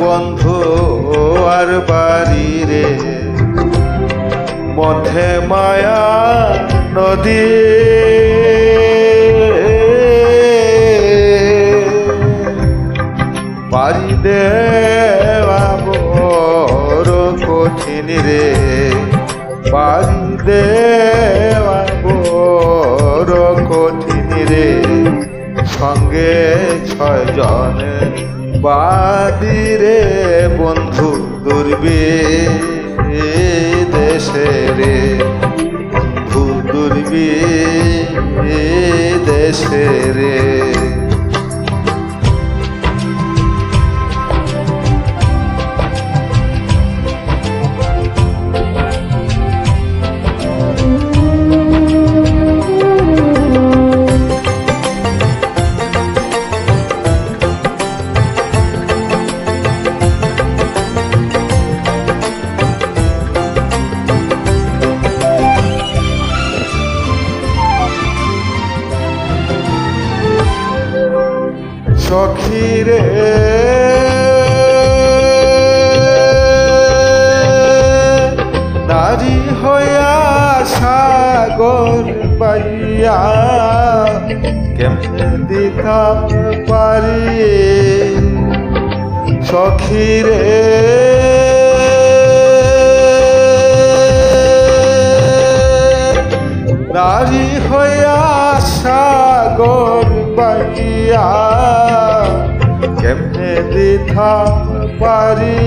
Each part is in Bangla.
বন্ধু, আর বাড়ি রে। মধ্যে মায়া নদী। পারি বড় কঠিন রে। পারি বড় কঠিন রে। সঙ্গে ছয় জন বাদিরে বন্ধু দুর্বে দেশে রে বন্ধু দুর্বে দেশে রে সখীরে। নারী হইয়া সাগর পাইয়া কেমনে দিতাম পারি সখীরে। নারী হইয়া সাগর পাইয়া কেমনে দিতাম পারি?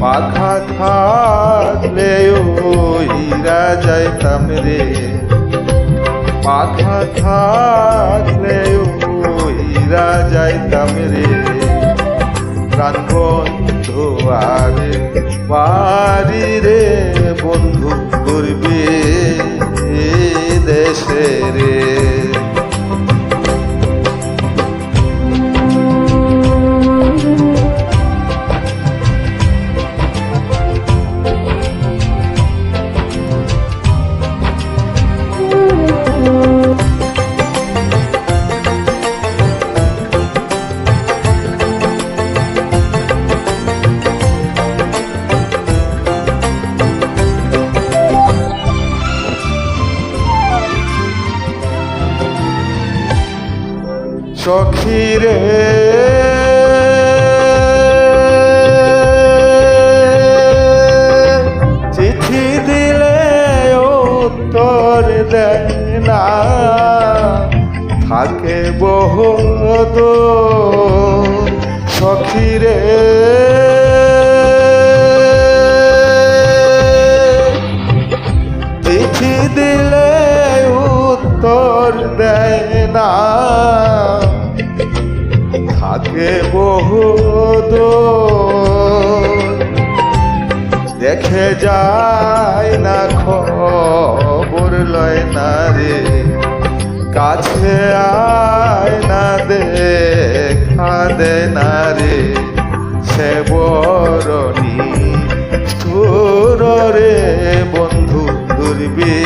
পাখা থাকলে ওইরা যাইতাম রে। পাখা থাকলে ওইরা যাইতাম রে। প্রাণ বন্ধু আরে বাড়ি রে, বন্ধু করবে দেশে রে। সখীরে। চিঠি দিলে উত্তর দেয় না। থাকে বহু সখীরে। থাকে বহু দেখে যায় না খবর লয় না রে। কাছে আয় না দেখা দে না রে। সে বরণী স্থুর রে বন্ধু দুর্বে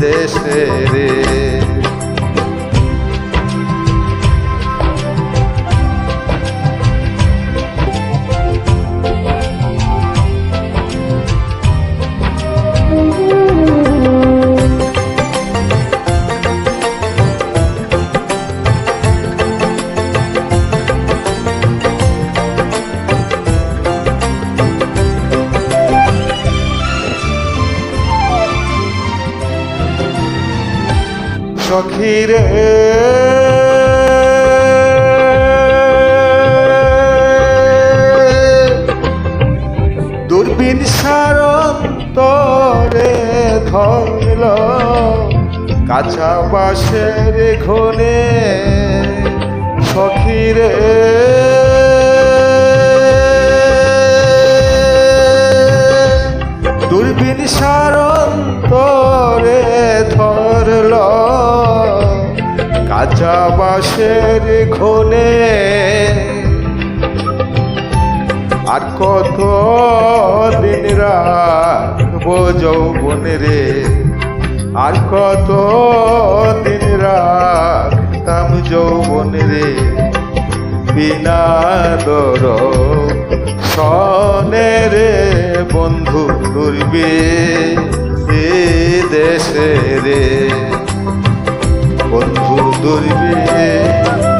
দেশে রে। সখীরে দূরবীন সারন্তরে ধরল কাঁচা বাসের ঘনে সখীরে বাসের ঘনে আর কত দিন রাখব যৌবন রে? আর কত দিন রাখতাম যৌবন রে? বিনাদর সনে রে বন্ধু দুর্বে দেশে রে। দুর্বে